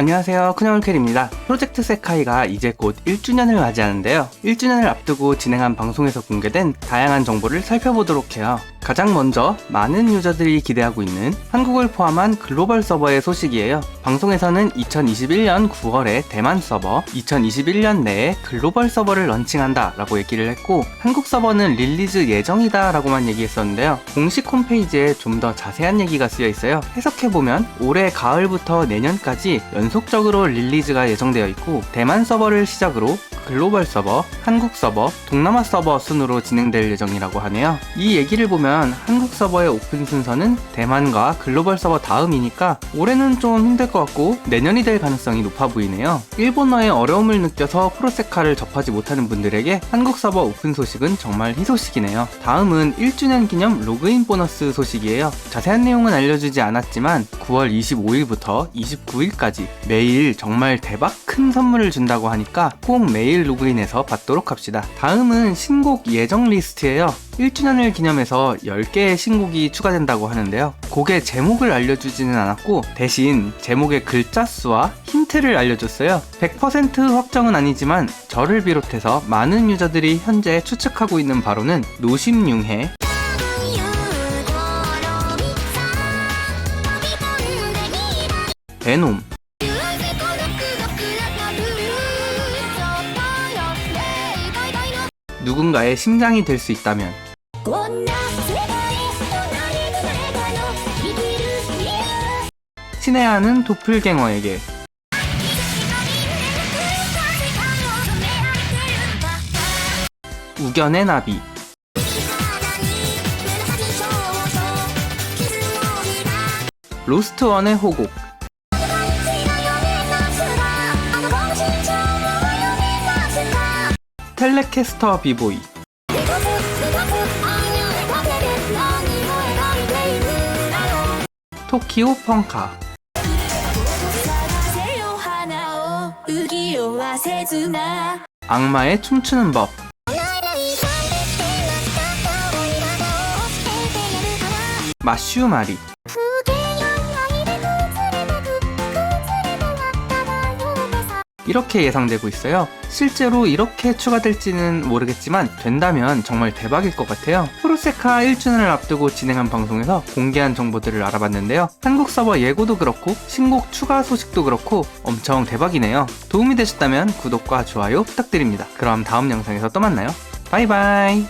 안녕하세요. 크냐울켈입니다. 프로젝트 세카이가 이제 곧 1주년을 맞이하는데요. 1주년을 앞두고 진행한 방송에서 공개된 다양한 정보를 살펴보도록 해요. 가장 먼저 많은 유저들이 기대하고 있는 한국을 포함한 글로벌 서버의 소식이에요. 방송에서는 2021년 9월에 대만 서버, 2021년 내에 글로벌 서버를 런칭한다 라고 얘기를 했고 한국 서버는 릴리즈 예정이다 라고만 얘기했었는데요. 공식 홈페이지에 좀 더 자세한 얘기가 쓰여 있어요. 해석해보면 올해 가을부터 내년까지 연속적으로 릴리즈가 예정되어 있고 대만 서버를 시작으로 글로벌 서버, 한국 서버, 동남아 서버 순으로 진행될 예정이라고 하네요. 이 얘기를 보면 한국 서버의 오픈 순서는 대만과 글로벌 서버 다음이니까 올해는 좀 힘들 것 같고 내년이 될 가능성이 높아 보이네요. 일본어의 어려움을 느껴서 프로세카를 접하지 못하는 분들에게 한국 서버 오픈 소식은 정말 희소식이네요. 다음은 1주년 기념 로그인 보너스 소식이에요. 자세한 내용은 알려주지 않았지만 9월 25일부터 29일까지 매일 정말 대박 큰 선물을 준다고 하니까 꼭 매일 로그인해서 받도록 합시다. 다음은 신곡 예정 리스트예요. 1주년을 기념해서 10개의 신곡이 추가된다고 하는데요. 곡의 제목을 알려주지는 않았고 대신 제목의 글자 수와 힌트를 알려줬어요. 100% 확정은 아니지만 저를 비롯해서 많은 유저들이 현재 추측하고 있는 바로는 노심융해, 베놈, 누군가의 심장이 될 수 있다면. 친애하는 도플갱어에게. 우견의 나비. 로스트원의 호곡 텔레캐스터 비보이. 토키오 펑카. 악마의 춤추는 법. 마슈마리. 이렇게 예상되고 있어요. 실제로 이렇게 추가될지는 모르겠지만 된다면 정말 대박일 것 같아요. 프로세카 1주년을 앞두고 진행한 방송에서 공개한 정보들을 알아봤는데요. 한국 서버 예고도 그렇고 신곡 추가 소식도 그렇고 엄청 대박이네요. 도움이 되셨다면 구독과 좋아요 부탁드립니다. 그럼 다음 영상에서 또 만나요. 바이바이.